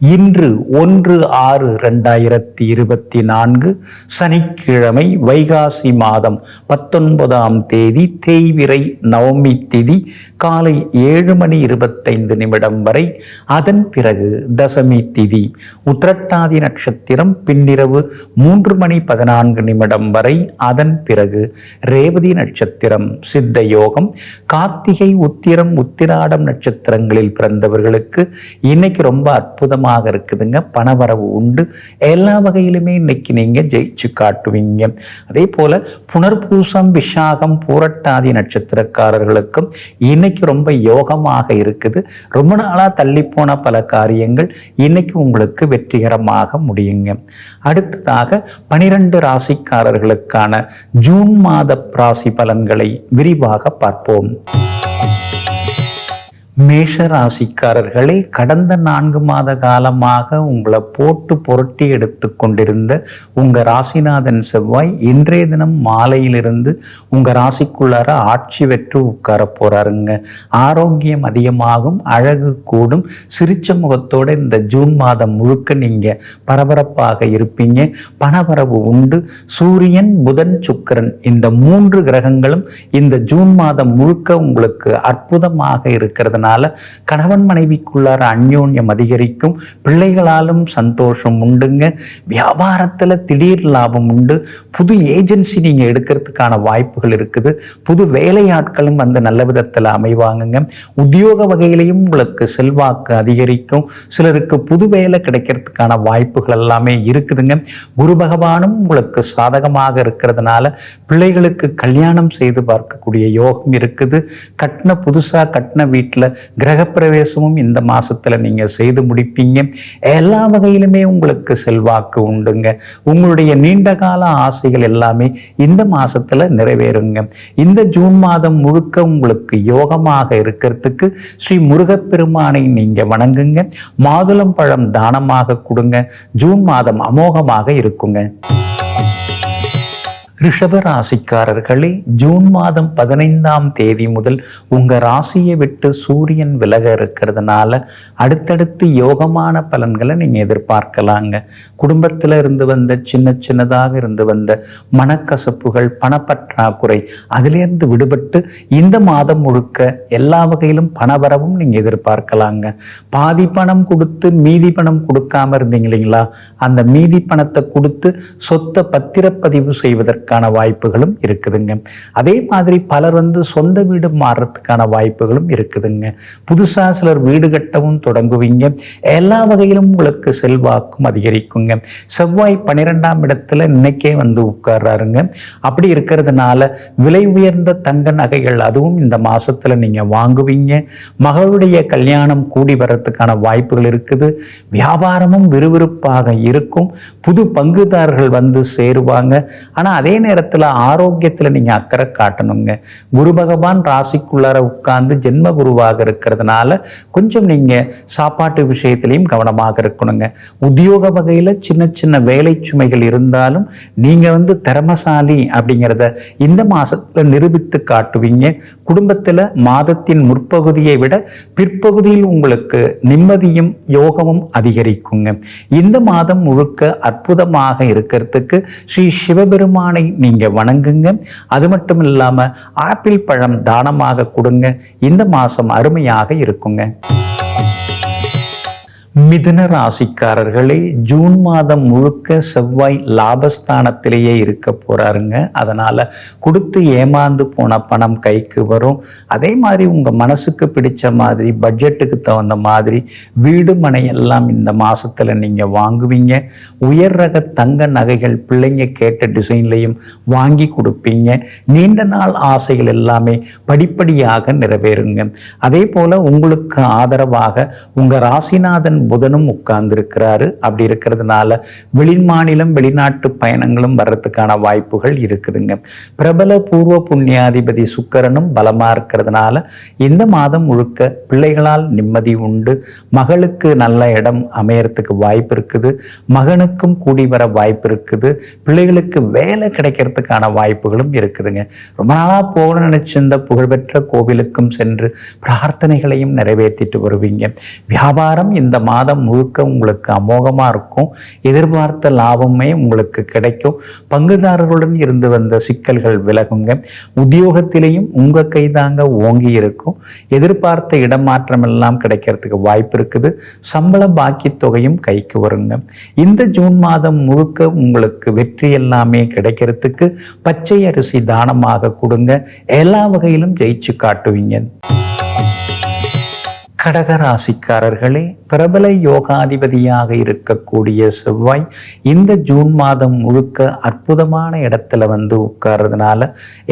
இன்று ஒன்று ஆறு ரெண்டாயிரத்தி இருபத்தி நான்கு சனிக்கிழமை வைகாசி மாதம் பத்தொன்பதாம் தேதி தேய்விரை நவமி திதி காலை ஏழு மணி இருபத்தைந்து நிமிடம் வரை. அதன் பிறகு தசமி திதி. உத்திரட்டாதி நட்சத்திரம் பின்னிரவு மூன்று மணி பதினான்கு நிமிடம் வரை. அதன் பிறகு ரேவதி நட்சத்திரம் சித்த யோகம். கார்த்திகை உத்திரம் உத்திராடம் நட்சத்திரங்களில் பிறந்தவர்களுக்கு இன்னைக்கு ரொம்ப அற்புதமாக இருக்குதுங்க. பணவரவு உண்டு. எல்லா வகையிலுமே இன்னைக்கு நீங்கள் ஜெயிச்சு காட்டுவீங்க. அதே போல புனர்பூசம் விஷாகம் பூரட்டாதி நட்சத்திரக்காரர்களுக்கும் இன்னைக்கு ரொம்ப யோகமாக இருக்குது. ரொம்ப நாளா தள்ளிப்போன போன பல காரியங்கள் இன்னைக்கு உங்களுக்கு வெற்றிகரமாக முடியுங்க. அடுத்ததாக பனிரெண்டு ராசிக்காரர்களுக்கான ஜூன் மாத ராசி பலன்களை விரிவாக பார்ப்போம். மேஷ ராசிக்காரர்களே கடந்த நான்கு மாத காலமாக உங்களை போட்டு புரட்டி எடுத்து கொண்டிருந்த உங்கள் ராசிநாதன் செவ்வாய் இன்றைய தினம் மாலையிலிருந்து உங்கள் ராசிக்குள்ளார ஆட்சி பெற்று உட்கார போகிறாருங்க ஆரோக்கியம் அதிகமாகும் அழகு கூடும். சிரிச்ச முகத்தோடு இந்த ஜூன் மாதம் முழுக்க நீங்கள் பரபரப்பாக இருப்பீங்க. பணவரவு உண்டு. சூரியன் புதன் சுக்கிரன் இந்த மூன்று கிரகங்களும் இந்த ஜூன் மாதம் முழுக்க உங்களுக்கு அற்புதமாக இருக்கிறதுனால கணவன் மனைவிக்குள்ளார அந்யோன்யம் அதிகரிக்கும். பிள்ளைகளாலும் சந்தோஷம் உண்டுங்க. வியாபாரத்தில் திடீர் லாபம் உண்டு. புது ஏஜென்சி நீங்கள் எடுக்கிறதுக்கான வாய்ப்புகள் இருக்குது. புது வேலையாட்களும் வந்து நல்ல விதத்தில் அமைவாங்கங்க. உத்தியோக வகையிலையும் உங்களுக்கு செல்வாக்கு அதிகரிக்கும். சிலருக்கு புது வேலை கிடைக்கிறதுக்கான வாய்ப்புகள் எல்லாமே இருக்குதுங்க. குரு பகவானும் உங்களுக்கு சாதகமாக இருக்கிறதுனால பிள்ளைகளுக்கு கல்யாணம் செய்து பார்க்கக்கூடிய யோகம் இருக்குது. கட்டின புதுசாக கட்டின வீட்டில் கிரகப்பிரவேசமும் இந்த மாசத்துல நீங்க செய்து முடிப்பீங்க. எல்லா வகையிலுமே உங்களுக்கு செல்வாக்கு உண்டுங்க. உங்களுடைய நீண்ட கால ஆசைகள் எல்லாமே இந்த மாசத்துல நிறைவேறுங்க. இந்த ஜூன் மாதம் முழுக்க உங்களுக்கு யோகமாக இருக்கிறதுக்கு ஸ்ரீ முருகப்பெருமானை நீங்க வணங்குங்க. மாதுளம் பழம் தானமாக கொடுங்க. ஜூன் மாதம் அமோகமாக இருக்குங்க. ரிஷப ராசிக்காரர்களே ஜூன் மாதம் பதினைந்தாம் தேதி முதல் உங்கள் ராசியை விட்டு சூரியன் விலக இருக்கிறதுனால அடுத்தடுத்து யோகமான பலன்களை நீங்கள் எதிர்பார்க்கலாங்க. குடும்பத்தில் இருந்து வந்த சின்ன சின்னதாக இருந்து வந்த மனக்கசப்புகள் பணப்பற்றாக்குறை அதிலிருந்து விடுபட்டு இந்த மாதம் முழுக்க எல்லா வகையிலும் பணவரவும் நீங்கள் எதிர்பார்க்கலாங்க. பாதி பணம் கொடுத்து மீதி பணம் கொடுக்காம இருந்தீங்க இல்லைங்களா? அந்த மீதி பணத்தை கொடுத்து சொத்தை பத்திரப்பதிவு செய்வதற்கு மாறுறதுக்கான வாய்ப்புகளும் இருக்குதுங்க. அதே மாதிரி பலர் வந்து சொந்த வீடு மாறுறதுக்கான வாய்ப்புகளும் இருக்குதுங்க. புதுசாக சிலர் வீடு கட்டவும் தொடங்குவீங்க. எல்லா வகையிலும் உங்களுக்கு செல்வாக்கும் அதிகரிக்குங்க. செவ்வாய் பன்னிரெண்டாம் இடத்துல இன்னைக்கே வந்து உட்கார்றாருங்க. அப்படி இருக்கிறதுனால விலை உயர்ந்த தங்க நகைகள் அதுவும் இந்த மாசத்துல நீங்க வாங்குவீங்க. மகளுடைய கல்யாணம் கூடி வர்றதுக்கான வாய்ப்புகள் இருக்குது. வியாபாரமும் விறுவிறுப்பாக இருக்கும். புது பங்குதாரர்கள் வந்து சேருவாங்க. ஆனா அதே நேரத்தில் ஆரோக்கியத்தில் நீங்கள் அக்கறை காட்டணுங்க. குரு பகவான் ராசிக்குள்ளார உட்கார்ந்து ஜென்ம குருவாக இருக்கிறதுனால கொஞ்சம் நீங்கள் சாப்பாட்டு விஷயத்திலையும் கவனமாக இருக்கணுங்க. உத்தியோக வகையில் சின்ன சின்ன வேலை சுமைகள் இருந்தாலும் நீங்கள் வந்து திறமசாலி அப்படிங்கிறத இந்த மாதத்தில் நிரூபித்து காட்டுவீங்க. குடும்பத்தில் மாதத்தின் முற்பகுதியை விட பிற்பகுதியில் உங்களுக்கு நிம்மதியும் யோகமும் அதிகரிக்குங்க. இந்த மாதம் முழுக்க அற்புதமாக இருக்கிறதுக்கு ஸ்ரீ சிவபெருமானை நீங்க வணங்குங்க. அது மட்டும் இல்லாம ஆப்பிள் பழம் தானமாக கொடுங்க. இந்த மாசம் அருமையாக இருக்குங்க. மிதுன ராசிக்காரர்களே ஜூன் மாதம் முழுக்க செவ்வாய் லாபஸ்தானத்திலேயே இருக்க போகிறாருங்க அதனால் கொடுத்து ஏமாந்து போன பணம் கைக்கு வரும். அதே மாதிரி உங்கள் மனசுக்கு பிடிச்ச மாதிரி பட்ஜெட்டுக்கு தகுந்த மாதிரி வீடு மனையெல்லாம் இந்த மாதத்தில் நீங்கள் வாங்குவீங்க. உயர் ரக தங்க நகைகள் பிள்ளைங்க கேட்ட டிசைன்லையும் வாங்கி கொடுப்பீங்க. நீண்ட நாள் ஆசைகள் எல்லாமே படிப்படியாக நிறைவேறுங்க. அதே போல் உங்களுக்கு ஆதரவாக உங்கள் ராசிநாதன் புதனும் உட்கார்ந்துருக்கிறாரு. அப்படி இருக்கிறதுனால வெளிமாநிலம் வெளிநாட்டு பயணங்களும் வர்றதுக்கான வாய்ப்புகள் இருக்குதுங்க. பிரபல பூர்வ புண்ணியாதிபதி சுக்கரனும் பலமாக இருக்கிறதுனால இந்த மாதம் முழுக்க பிள்ளைகளால் நிம்மதி உண்டு. மகளுக்கு நல்ல இடம் அமையறதுக்கு வாய்ப்பு இருக்குது. மகனுக்கும் கூடி வர வாய்ப்பு இருக்குது. பிள்ளைகளுக்கு வேலை கிடைக்கிறதுக்கான வாய்ப்புகளும் இருக்குதுங்க. ரொம்ப நாளாக போகணும்னு நினைச்சிருந்த புகழ்பெற்ற கோவிலுக்கும் சென்று பிரார்த்தனைகளையும் நிறைவேற்றிட்டு வருவீங்க. வியாபாரம் இந்த மாதம் முழுக்க உங்களுக்கு அமோகமாக இருக்கும். எதிர்பார்த்த லாபமே உங்களுக்கு கிடைக்கும். பங்குதாரர்களுடன் இருந்து வந்த சிக்கல்கள் விலகுங்க. உத்தியோகத்திலையும் உங்கள் கைதாங்க ஓங்கி இருக்கும். எதிர்பார்த்த இடமாற்றம் எல்லாம் கிடைக்கிறதுக்கு வாய்ப்பு இருக்குது. சம்பள பாக்கி தொகையும் கைக்கு வருங்க. இந்த ஜூன் மாதம் முழுக்க உங்களுக்கு வெற்றி எல்லாமே கிடைக்கிறதுக்கு பச்சை அரிசி தானமாக கொடுங்க. எல்லா வகையிலும் ஜெயிச்சு காட்டுவீங்க. கடகராசிக்காரர்களே பிரபல யோகாதிபதியாக இருக்கக்கூடிய செவ்வாய் இந்த ஜூன் மாதம் முழுக்க அற்புதமான இடத்துல வந்து உட்கார்றதுனால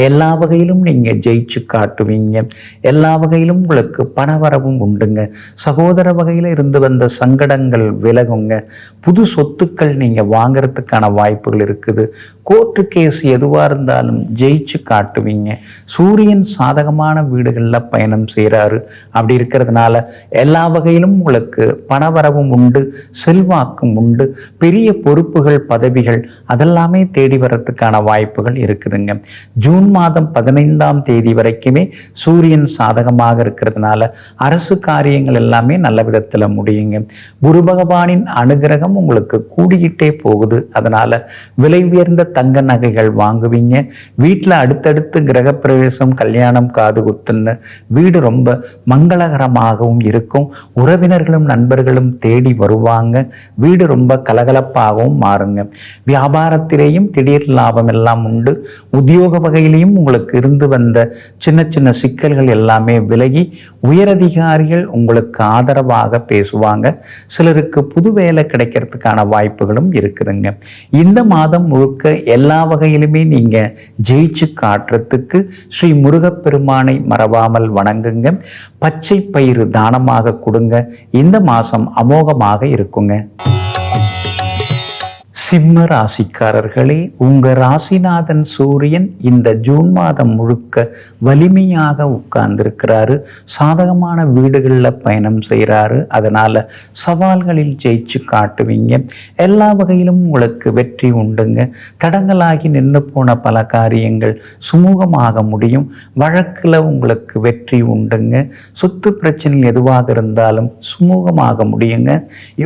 எல்லா வகையிலும் நீங்கள் ஜெயிச்சு காட்டுவீங்க. எல்லா வகையிலும் உங்களுக்கு பணவரவும் உண்டுங்க. சகோதர வகையில் இருந்து வந்த சங்கடங்கள் விலகுங்க. புது சொத்துக்கள் நீங்கள் வாங்கிறதுக்கான வாய்ப்புகள் இருக்குது. கோர்ட்டு கேஸ் எதுவாக இருந்தாலும் ஜெயிச்சு காட்டுவீங்க. சூரியன் சாதகமான வீடுகளில் பயணம் செய்கிறாரு அப்படி இருக்கிறதுனால எல்லா வகையிலும் உங்களுக்கு பணவரவும் உண்டு செல்வாக்கும் உண்டு பெரிய பொறுப்புகள் பதவிகள் அதெல்லாமே தேடி வர்றதுக்கான வாய்ப்புகள் இருக்குதுங்க. ஜூன் மாதம் பதினைந்தாம் தேதி வரைக்குமே சூரியன் சாதகமாக இருக்கிறதுனால அரசு காரியங்கள் எல்லாமே நல்ல விதத்தில் முடியுங்க. குரு பகவானின் அனுகிரகம் உங்களுக்கு கூடிக்கிட்டே போகுது. அதனால விலை உயர்ந்த தங்க நகைகள் வாங்குவீங்க. வீட்டில் அடுத்தடுத்து கிரகப்பிரவேசம் கல்யாணம் காது குத்துன்னு வீடு ரொம்ப கலகலப்பாகவும் இருக்கும். உறவினர்களும் நண்பர்களும் தேடி வருவாங்க. வீடு ரொம்ப கலகலப்பாகவும் மாறுங்க. வியாபாரத்திலேயும் திடீர் லாபம் எல்லாம் உண்டு. உத்தியோக வகையிலையும் உங்களுக்கு இருந்து வந்த சின்ன சின்ன சிக்கல்கள் எல்லாமே விலகி உயரதிகாரிகள் உங்களுக்கு ஆதரவாக பேசுவாங்க. சிலருக்கு புது வேலை கிடைக்கிறதுக்கான வாய்ப்புகளும் இருக்குதுங்க. இந்த மாதம் முழுக்க எல்லா வகையிலுமே நீங்க ஜெயிச்சு காட்டுறதுக்கு ஸ்ரீ முருகப்பெருமானை மறவாமல் வணங்குங்க. பச்சை பயிறு தானமாக கொடுங்க. இந்த மாசம் அமோகமாக இருக்குங்க. சிம்ம ராசிக்காரர்களே உங்கள் ராசிநாதன் சூரியன் இந்த ஜூன் மாதம் முழுக்க வலிமையாக உட்கார்ந்துருக்கிறாரு. சாதகமான வீடுகளில் பயணம் செய்கிறாரு. அதனால் சவால்களில் ஜெயிச்சு காட்டுவீங்க. எல்லா வகையிலும் உங்களுக்கு வெற்றி உண்டுங்க. தடங்களாகி நின்று போன பல காரியங்கள் சுமூகமாக முடியும். வழக்கில் உங்களுக்கு வெற்றி உண்டுங்க. சொத்து பிரச்சனை எதுவாக இருந்தாலும் சுமூகமாக முடியுங்க.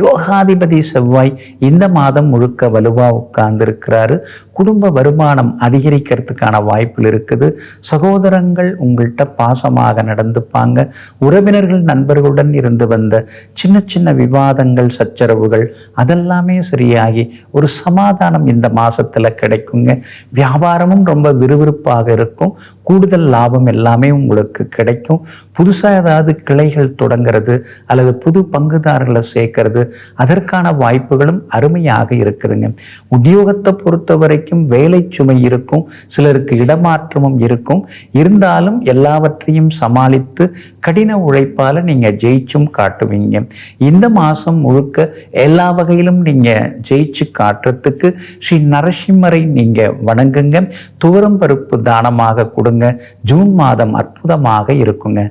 யோகாதிபதி செவ்வாய் இந்த மாதம் முழுக்க வலுவாக உட்கார்ந்துருக்கிறாரு. குடும்ப வருமானம் அதிகரிக்கிறதுக்கான வாய்ப்புகள் இருக்குது. சகோதரங்கள் உங்கள்கிட்ட பாசமாக நடந்துப்பாங்க. உறவினர்கள் நண்பர்களுடன் இருந்து வந்த சின்ன சின்ன விவாதங்கள் சச்சரவுகள் அதெல்லாமே சரியாகி ஒரு சமாதானம் இந்த மாதத்தில் கிடைக்குங்க. வியாபாரமும் ரொம்ப விறுவிறுப்பாக இருக்கும். கூடுதல் லாபம் எல்லாமே உங்களுக்கு கிடைக்கும். புதுசாக ஏதாவது கிளைகள் தொடங்கிறது அல்லது புது பங்குதாரர்களை சேர்க்கறது அதற்கான வாய்ப்புகளும் அருமையாக இருக்குதுங்க. உத்தியோகத்தை பொறுத்த வரைக்கும் வேலை சுமை இருக்கும் சிலருக்கு இடமாற்றமும் இருக்கும். இருந்தாலும் எல்லாவற்றையும் சமாளித்து கடின உழைப்பால நீங்க ஜெயிச்சும் காட்டுவீங்க. இந்த மாசம் முழுக்க எல்லா வகையிலும் நீங்க ஜெயிச்சு காட்டுறதுக்கு ஸ்ரீ நரசிம்மரை நீங்க வணங்குங்க. துவரம் பருப்பு தானமாக கொடுங்க. ஜூன் மாதம் அற்புதமாக இருக்குங்க.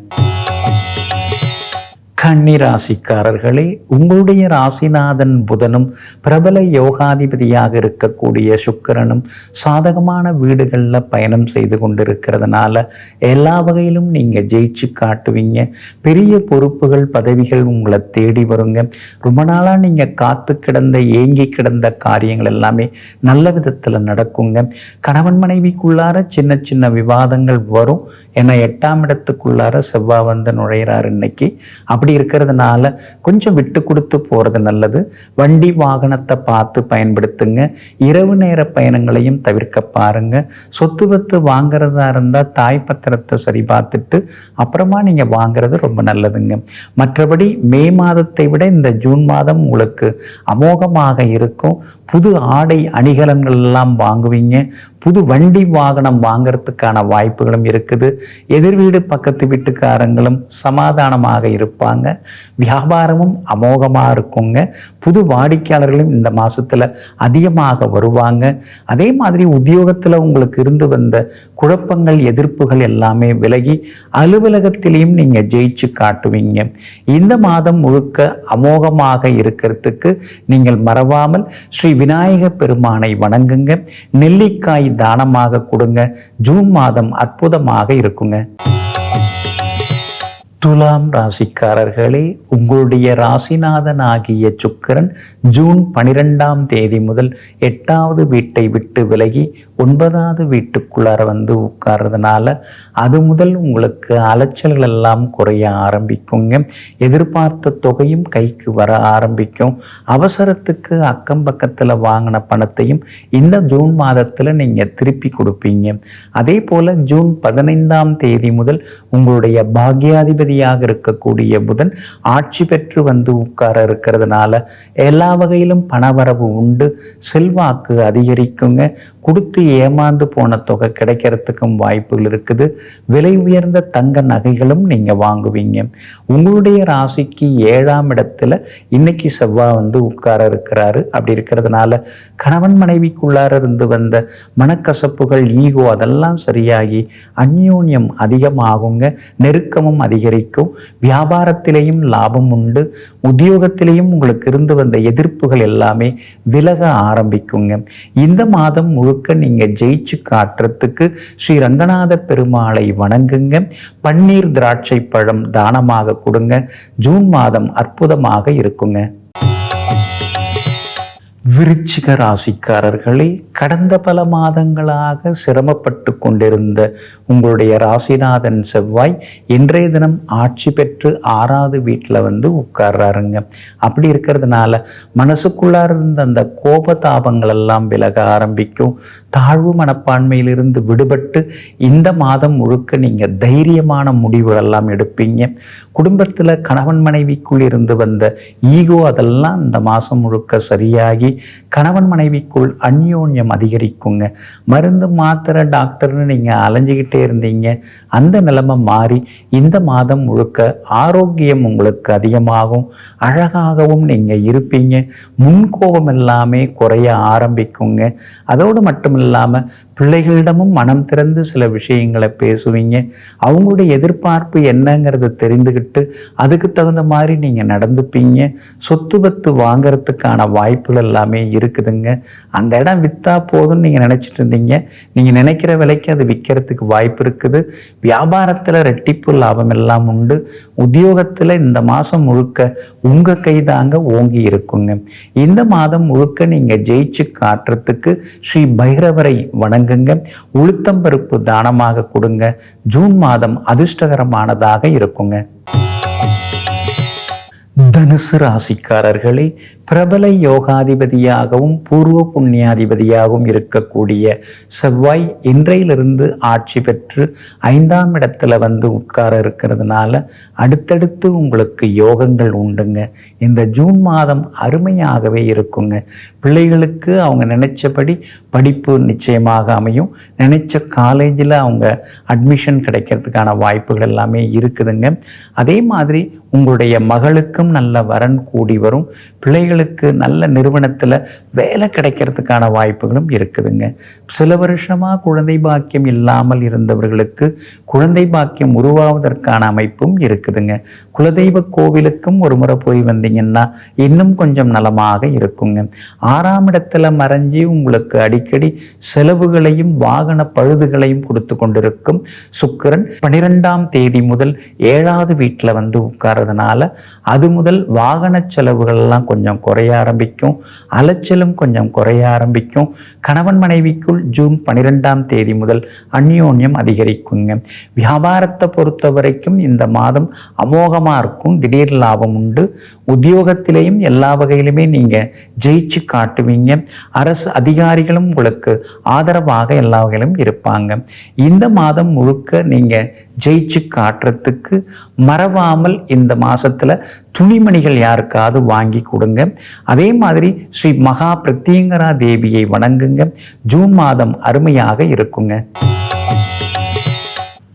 கன்னி ராசிக்காரர்களே உங்களுடைய ராசிநாதன் புதனும் பிரபல யோகாதிபதியாக இருக்கக்கூடிய சுக்கரனும் சாதகமான வீடுகளில் பயணம் செய்து கொண்டிருக்கிறதுனால எல்லா வகையிலும் நீங்கள் ஜெயிச்சு காட்டுவீங்க. பெரிய பொறுப்புகள் பதவிகள் உங்களை தேடி வருங்க. ரொம்ப நாளாக நீங்கள் காத்து கிடந்த ஏங்கி கிடந்த காரியங்கள் எல்லாமே நல்ல விதத்தில் நடக்குங்க. கணவன் மனைவிக்குள்ளார சின்ன சின்ன விவாதங்கள் வரும். ஏன்னா எட்டாம் இடத்துக்குள்ளார செவ்வாய் வந்து நுழையிறார் இன்னைக்கு. அப்படி இருக்கிறதுனால கொஞ்சம் விட்டு கொடுத்து போகிறது நல்லது. வண்டி வாகனத்தை பார்த்து பயன்படுத்துங்க. இரவு நேர பயணங்களையும் தவிர்க்க பாருங்க. சொத்து வத்து வாங்குறதா இருந்தால் தாய் பத்திரத்தை சரி பார்த்துட்டு அப்புறமா நீங்கள் வாங்குறது ரொம்ப நல்லதுங்க. மற்றபடி மே மாதத்தை விட இந்த ஜூன் மாதம் உங்களுக்கு அமோகமாக இருக்கும். புது ஆடை அணிகலன்கள் எல்லாம் வாங்குவீங்க. புது வண்டி வாகனம் வாங்குறதுக்கான வாய்ப்புகளும் இருக்குது. எதிர் வீடு பக்கத்து வீட்டுக்காரங்களும் சமாதானமாக இருப்பாங்க. வருவாங்க வியாபாரமும் அமோகமாக இருக்குங்க. புது வாடிக்கையாளர்களும் இந்த மாதத்தில் அதிகமாக வருவாங்க. அதே மாதிரி உத்தியோகத்தில் உங்களுக்கு இருந்து வந்த குழப்பங்கள் எதிர்ப்புகள் எல்லாமே விலகி அலுவலகத்திலையும் நீங்கள் ஜெயிச்சு காட்டுவீங்க. இந்த மாதம் முழுக்க அமோகமாக இருக்கிறதுக்கு நீங்கள் மறவாமல் ஸ்ரீ விநாயக பெருமானை வணங்குங்க. நெல்லிக்காய் தானமாக கொடுங்க. ஜூன் மாதம் அற்புதமாக இருக்குங்க. துலாம் ராசிக்காரர்களே உங்களுடைய ராசிநாதன் ஆகிய சுக்கரன் ஜூன் பனிரெண்டாம் தேதி முதல் எட்டாவது வீட்டை விட்டு விலகி ஒன்பதாவது வீட்டுக்குள்ளார வந்து உட்கார்றதுனால அது முதல் உங்களுக்கு அலைச்சல்கள் எல்லாம் குறைய ஆரம்பிக்குங்க. எதிர்பார்த்த தொகையும் கைக்கு வர ஆரம்பிக்கும். அவசரத்துக்கு அக்கம் பக்கத்தில் வாங்கின பணத்தையும் இந்த ஜூன் மாதத்தில் நீங்கள் திருப்பி கொடுப்பீங்க. அதே போல் ஜூன் பதினைந்தாம் தேதி முதல் உங்களுடைய பாக்யாதிபதி அதிபதியாக இருக்கக்கூடிய புதன் ஆட்சி பெற்று வந்து உட்கார இருக்கிறதுனால எல்லா வகையிலும் பணவரவு உண்டு. செல்வாக்கு அதிகரிக்குங்க. கொடுத்து ஏமாந்து போன தொகை கிடைக்கிறதுக்கும் வாய்ப்புகள் இருக்குது. விலை உயர்ந்த தங்க நகைகளும் நீங்கள் வாங்குவீங்க. உங்களுடைய ராசிக்கு ஏழாம் இடத்துல இன்னைக்கு செவ்வாய் வந்து உட்கார இருக்கிறாரு. அப்படி இருக்கிறதுனால கணவன் மனைவிக்குள்ளார இருந்து வந்த மனக்கசப்புகள் ஈகோ அதெல்லாம் சரியாகி அந்யோன்யம் அதிகமாகுங்க. நெருக்கமும் அதிகரிக்கும் கிடைக்கும். வியாபாரத்திலேயும் லாபம் உண்டு. உத்தியோகத்திலேயும் உங்களுக்கு இருந்து வந்த எதிர்ப்புகள் எல்லாமே விலக ஆரம்பிக்குங்க. இந்த மாதம் முழுக்க நீங்க ஜெயிச்சு காட்டுறதுக்கு ஸ்ரீ ரங்கநாத பெருமாளை வணங்குங்க. பன்னீர் திராட்சை பழம் தானமாக கொடுங்க. ஜூன் மாதம் அற்புதமாக இருக்குங்க. விருச்சிக ராசிக்காரர்களே கடந்த பல மாதங்களாக சிரமப்பட்டு கொண்டிருந்த உங்களுடைய ராசிநாதன் செவ்வாய் இன்றைய தினம் ஆட்சி பெற்று ஆறாவது வீட்டில் வந்து உட்கார்றாருங்க. அப்படி இருக்கிறதுனால மனசுக்குள்ளார இருந்த அந்த கோபதாபங்கள் எல்லாம் விலக ஆரம்பிக்கும். தாழ்வு மனப்பான்மையிலிருந்து விடுபட்டு இந்த மாதம் முழுக்க நீங்கள் தைரியமான முடிவுகளெல்லாம் எடுப்பீங்க. குடும்பத்தில் கணவன் மனைவிக்குள் இருந்து வந்த ஈகோ அதெல்லாம் இந்த மாதம் முழுக்க சரியாகி கணவன் மனைவிக்குள் அந்யோன்யம் அதிகரிக்குங்க. மருந்து மாத்திரை டாக்டர்னு நீங்கள் அலைஞ்சிக்கிட்டே இருந்தீங்க. அந்த நிலைமை மாறி இந்த மாதம் முழுக்க ஆரோக்கியம் உங்களுக்கு அதிகமாகும். அழகாகவும் நீங்கள் இருப்பீங்க. முன்கோபம் எல்லாமே குறைய ஆரம்பிக்குங்க. அதோடு மட்டும் இல்லாமல் பிள்ளைகளிடமும் மனம் திறந்து சில விஷயங்களை பேசுவீங்க. அவங்களுடைய எதிர்பார்ப்பு என்னங்கிறத தெரிந்துக்கிட்டு அதுக்கு தகுந்த மாதிரி நீங்கள் நடந்துப்பீங்க. சொத்து பத்து வாங்கிறதுக்கான வாய்ப்புகள் எல்லாம் இருக்குதுங்க. அந்த இடம் விற்றா போதும்னு நீங்கள் நினச்சிட்டு இருந்தீங்க. நீங்கள் நினைக்கிற விலைக்கு அது விற்கிறதுக்கு வாய்ப்பு இருக்குது. வியாபாரத்தில் ரெட்டிப்பு லாபம் எல்லாம் உண்டு. உத்தியோகத்தில் இந்த மாதம் முழுக்க உங்கள் கைதாங்க ஓங்கி இருக்குங்க. இந்த மாதம் முழுக்க நீங்கள் ஜெயிச்சு காட்டுறதுக்கு ஸ்ரீ பைரவரை வணங்குங்க. உளுத்தம் பருப்பு தானமாக கொடுங்க. ஜூன் மாதம் அதிர்ஷ்டகரமானதாக இருக்குங்க. தனுசு ராசிக்காரர்களே பிரபல யோகாதிபதியாகவும் பூர்வ புண்ணியாதிபதியாகவும் இருக்கக்கூடிய செவ்வாய் இன்றையிலிருந்து ஆட்சி பெற்று ஐந்தாம் இடத்துல வந்து உட்கார இருக்கிறதுனால அடுத்தடுத்து உங்களுக்கு யோகங்கள் உண்டுங்க. இந்த ஜூன் மாதம் அருமையாகவே இருக்குங்க. பிள்ளைகளுக்கு அவங்க நினைச்சபடி படிப்பு நிச்சயமாக அமையும். நினைச்ச காலேஜில் அவங்க அட்மிஷன் கிடைக்கிறதுக்கான வாய்ப்புகள் எல்லாமே இருக்குதுங்க. அதே மாதிரி உங்களுடைய மகளுக்கும் நல்ல வரன் கூடி வரும். பிள்ளைகளுக்கு பெண்களுக்கு நல்ல நிறுவனத்தில் வேலை கிடைக்கிறதுக்கான வாய்ப்புகளும் இருக்குதுங்க. சில வருஷமாக குழந்தை பாக்கியம் இல்லாமல் இருந்தவர்களுக்கு குழந்தை பாக்கியம் உருவாவதற்கான அமைப்பும் இருக்குதுங்க. குலதெய்வ கோவிலுக்கும் ஒரு முறை போய் வந்தீங்கன்னா இன்னும் கொஞ்சம் நலமாக இருக்குங்க. ஆறாம் இடத்துல மறைஞ்சி உங்களுக்கு அடிக்கடி செலவுகளையும் வாகன பழுதுகளையும் கொடுத்து கொண்டிருக்கும் சுக்கரன் பனிரெண்டாம் தேதி முதல் ஏழாவது வீட்டில் வந்து உட்கார்றதுனால அது முதல் வாகன செலவுகள்லாம் கொஞ்சம் குறைய ஆரம்பிக்கும். அலைச்சலும் கொஞ்சம் குறைய ஆரம்பிக்கும். கணவன் மனைவிக்குள் ஜூன் பனிரெண்டாம் தேதி முதல் அந்யோன்யம் அதிகரிக்குங்க. வியாபாரத்தை பொறுத்த வரைக்கும் இந்த மாதம் அமோகமாக இருக்கும். திடீர் லாபம் உண்டு. உத்தியோகத்திலேயும் எல்லா வகையிலுமே நீங்கள் ஜெயிச்சு காட்டுவீங்க. அரசு அதிகாரிகளும் உங்களுக்கு ஆதரவாக எல்லா வகையிலும் இருப்பாங்க. இந்த மாதம் முழுக்க நீங்கள் ஜெயிச்சு காட்டுறதுக்கு மறவாமல் இந்த மாதத்தில் துணிமணிகள் யாருக்காவது வாங்கி கொடுங்க. அதே மாதிரி ஸ்ரீ மகா பிரத்யங்கரா தேவியை வணங்குங்க. ஜூன் மாதம் அருமையாக இருக்குங்க.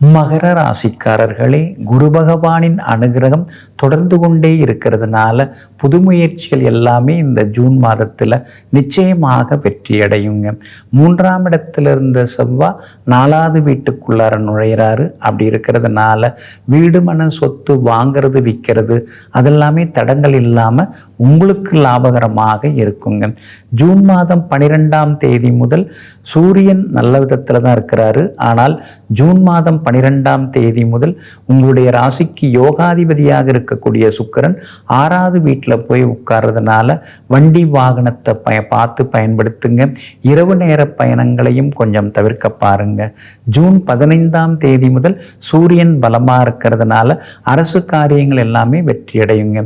மகர ராசிக்காரர்களே குரு பகவானின் அனுகிரகம் தொடர்ந்து கொண்டே இருக்கிறதுனால புது முயற்சிகள் எல்லாமே இந்த ஜூன் மாதத்தில் நிச்சயமாக வெற்றியடையுங்க. மூன்றாம் இடத்துல இருந்த செவ்வாய் நாலாவது வீட்டுக்குள்ளார நுழையிறாரு. அப்படி இருக்கிறதுனால வீடு மன சொத்து வாங்கிறது விற்கிறது அதெல்லாமே தடங்கள் இல்லாமல் உங்களுக்கு லாபகரமாக இருக்குங்க. ஜூன் மாதம் பனிரெண்டாம் தேதி முதல் சூரியன் நல்ல விதத்தில் தான் இருக்கிறாரு. ஆனால் ஜூன் மாதம் பனிரெண்டாம் தேதி முதல் உங்களுடைய ராசிக்கு யோகாதிபதியாக இருக்கக்கூடிய சுக்கிரன் ஆறாவது வீட்டில் போய் உட்கார்றதுனால வண்டி வாகனத்தை பய பார்த்து பயன்படுத்துங்க. இரவு நேர பயணங்களையும் கொஞ்சம் தவிர்க்க பாருங்க. ஜூன் பதினைந்தாம் தேதி முதல் சூரியன் பலமாக இருக்கிறதுனால அரசு காரியங்கள் எல்லாமே வெற்றியடையுங்க.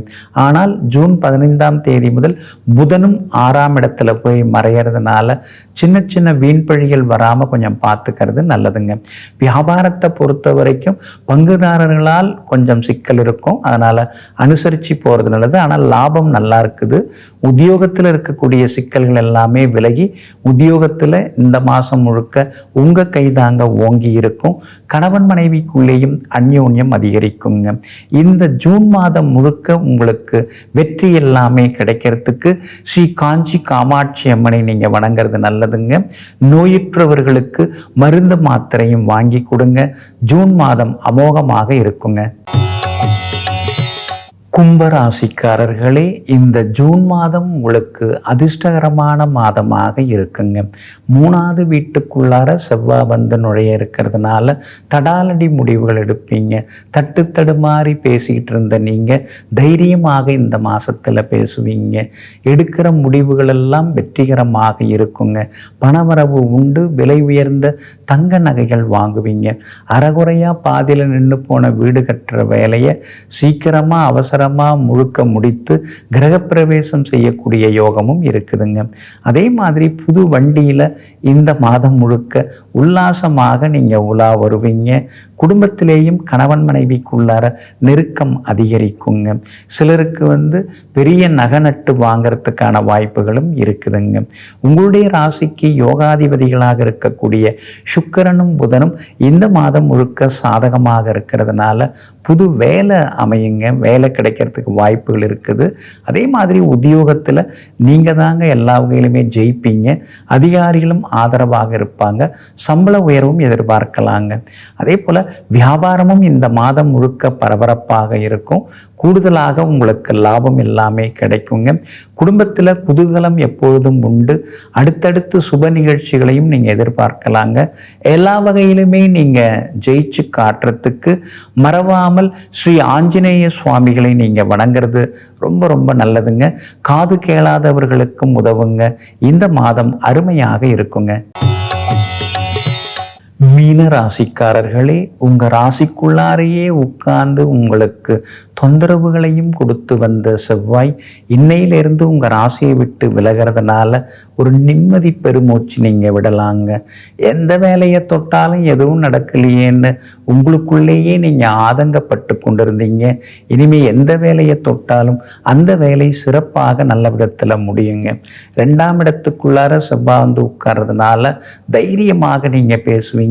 ஆனால் ஜூன் பதினைந்தாம் தேதி முதல் புதனும் ஆறாம் இடத்துல போய் மறையறதுனால சின்ன சின்ன வீண்பழிகள் வராமல் கொஞ்சம் பார்த்துக்கிறது நல்லதுங்க. வியாபாரத்தை பொறுத்த வரைக்கும் பங்குதாரர்களால் கொஞ்சம் சிக்கல் இருக்கும். அதனால் அனுசரித்து போகிறது நல்லது. ஆனால் லாபம் நல்லா இருக்குது. உத்தியோகத்தில் இருக்கக்கூடிய சிக்கல்கள் எல்லாமே விலகி உத்தியோகத்தில் இந்த மாதம் முழுக்க உங்கள் கைதாங்க ஓங்கி இருக்கும். கணவன் மனைவிக்குள்ளேயும் அந்யோன்யம் அதிகரிக்குங்க. இந்த ஜூன் மாதம் முழுக்க உங்களுக்கு வெற்றி எல்லாமே கிடைக்கிறதுக்கு ஸ்ரீ காஞ்சி காமாட்சி அம்மனை நீங்கள் வணங்குறது நல்லது. நல்லதுங்க நோயுற்றவர்களுக்கு மருந்து மாத்திரையும் வாங்கி கொடுங்க. ஜூன் மாதம் அமோகமாக இருக்குங்க. கும்பராசிக்காரர்களே இந்த ஜூன் மாதம் உங்களுக்கு அதிர்ஷ்டகரமான மாதமாக இருக்குங்க. மூணாவது வீட்டுக்குள்ளார செவ்வாய் வந்து நுழைய இருக்கிறதுனால தடாலடி முடிவுகள் எடுப்பீங்க. தட்டு தடுமாறி பேசிக்கிட்டு இருந்த நீங்கள் தைரியமாக இந்த மாதத்தில் பேசுவீங்க. எடுக்கிற முடிவுகள் எல்லாம் வெற்றிகரமாக இருக்குங்க. பணவரவு உண்டு விலை உயர்ந்த தங்க நகைகள் வாங்குவீங்க. அறகுறையாக பாதியில் நின்று போன வீடு கட்டுற வேலையை சீக்கிரமாக அவசர அவசரமாக முழுக்க முடித்து கிரகப்பிரவேசம் செய்யக்கூடிய யோகமும் இருக்குதுங்க. அதே மாதிரி புது வண்டியில் இந்த மாதம் முழுக்க உல்லாசமாக நீங்கள் உலா வருவீங்க. குடும்பத்திலேயும் கணவன் மனைவிக்குள்ளார நெருக்கம் அதிகரிக்குங்க. சிலருக்கு வந்து பெரிய நகை நட்டு வாங்கிறதுக்கான வாய்ப்புகளும் இருக்குதுங்க. உங்களுடைய ராசிக்கு யோகாதிபதிகளாக இருக்கக்கூடிய சுக்கரனும் புதனும் இந்த மாதம் முழுக்க சாதகமாக இருக்கிறதுனால புது வேலை அமையுங்க. வேலை கிடைக்கிறதுக்கு வாய்ப்புகள் இருக்குது. அதே மாதிரி உத்தியோகத்தில் நீங்கள் தாங்க எல்லா வகையிலுமே ஜெயிப்பீங்க. அதிகாரிகளும் ஆதரவாக இருப்பாங்க. சம்பள உயர்வும் எதிர்பார்க்கலாங்க. அதே போல் வியாபாரமும் இந்த மாதம் முழுக்க பரபரப்பாக இருக்கும். கூடுதலாக உங்களுக்கு லாபம் எல்லாமே கிடைக்குங்க. குடும்பத்தில் குதூகலம் எப்பொழுதும் உண்டு. அடுத்தடுத்து சுப நிகழ்ச்சிகளையும் நீங்கள் எதிர்பார்க்கலாங்க. எல்லா வகையிலுமே நீங்கள் ஜெயிச்சு காட்டுறதுக்கு மறவாமல் ஸ்ரீ ஆஞ்சநேய சுவாமிகளை நீங்கள் வணங்குறது ரொம்ப ரொம்ப நல்லதுங்க. காது கேளாதவர்களுக்கும் உதவுங்க. இந்த மாதம் அருமையாக இருக்குங்க. மீன ராசிக்காரர்களே உங்கள் ராசிக்குள்ளாரையே உட்கார்ந்து உங்களுக்கு தொந்தரவுகளையும் கொடுத்து வந்த செவ்வாய் இன்னையிலிருந்து உங்கள் ராசியை விட்டு விலகிறதுனால ஒரு நிம்மதி பெருமூச்சு நீங்கள் விடலாங்க. எந்த வேலையை தொட்டாலும் எதுவும் நடக்கலையேன்னு உங்களுக்குள்ளேயே நீங்கள் ஆதங்கப்பட்டு கொண்டிருந்தீங்க. இனிமேல் எந்த வேலையை தொட்டாலும் அந்த வேலை சிறப்பாக நல்ல விதத்தில் முடியுங்க. ரெண்டாம் இடத்துக்குள்ளார செவ்வாய் வந்து உட்கார்றதுனால தைரியமாக நீங்கள் பேசுவீங்க.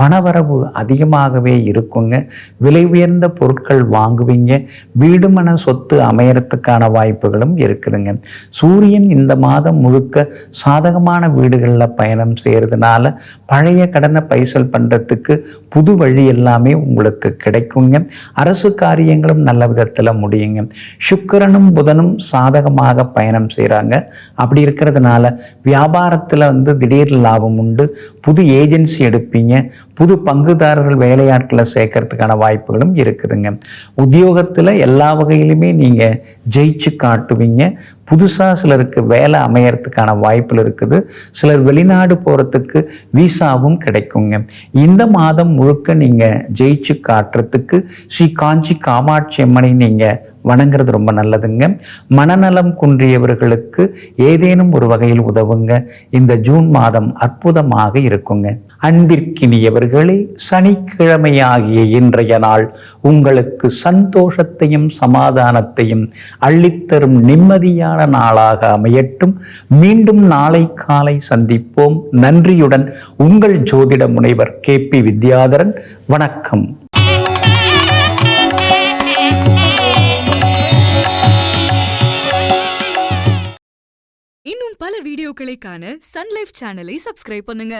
பணவரவு அதிகமாகவே இருக்குங்க. விலை உயர்ந்த பொருட்கள் வாங்குவீங்க. வீடு மன சொத்து அமையறதுக்கான வாய்ப்புகளும் இருக்குதுங்க. சூரியன் இந்த மாதம் முழுக்க சாதகமான வீடுகளில் பயணம் செய்கிறதுனால பழைய கடனை பைசல் பண்ணுறதுக்கு புது வழி எல்லாமே உங்களுக்கு கிடைக்குங்க. அரசு காரியங்களும் நல்ல விதத்தில் முடியுங்க. சுக்கரனும் புதனும் சாதகமாக பயணம் செய்கிறாங்க அப்படி இருக்கிறதுனால வியாபாரத்தில் வந்து திடீர் லாபம் உண்டு. புது ஏஜென்சி எடுப்பீங்க புது பங்குதாரர்கள் வேலையாட்களை சேர்க்கறதுக்கான வாய்ப்புகளும் இருக்குதுங்க. உத்தியோகத்தில் எல்லா வகையிலுமே நீங்கள் ஜெயிச்சு காட்டுவீங்க. புதுசாக சிலருக்கு வேலை அமையறதுக்கான வாய்ப்பில் இருக்குது. சிலர் வெளிநாடு போகிறதுக்கு விசாவும் கிடைக்குங்க. இந்த மாதம் முழுக்க நீங்கள் ஜெயிச்சு காட்டுறதுக்கு ஸ்ரீ காஞ்சி காமாட்சி அம்மனை நீங்கள் வணங்குறது ரொம்ப நல்லதுங்க. மனநலம் குன்றியவர்களுக்கு ஏதேனும் ஒரு வகையில் உதவுங்க. இந்த ஜூன் மாதம் அற்புதமாக இருக்குங்க. அன்பிற்கினியவர்களே சனிக்கிழமையாகிய இன்றைய நாள் உங்களுக்கு சந்தோஷத்தையும் சமாதானத்தையும் அள்ளித்தரும் நிம்மதியான இனிமையான நாளாக அமையட்டும் மீண்டும் நாளை காலை சந்திப்போம். நன்றியுடன் உங்கள் ஜோதிட முனைவர் கே பி வித்யாதரன். வணக்கம். இன்னும் பல வீடியோக்களை காண சன்லைஃப் சேனலை சப்ஸ்கிரைப் பண்ணுங்க.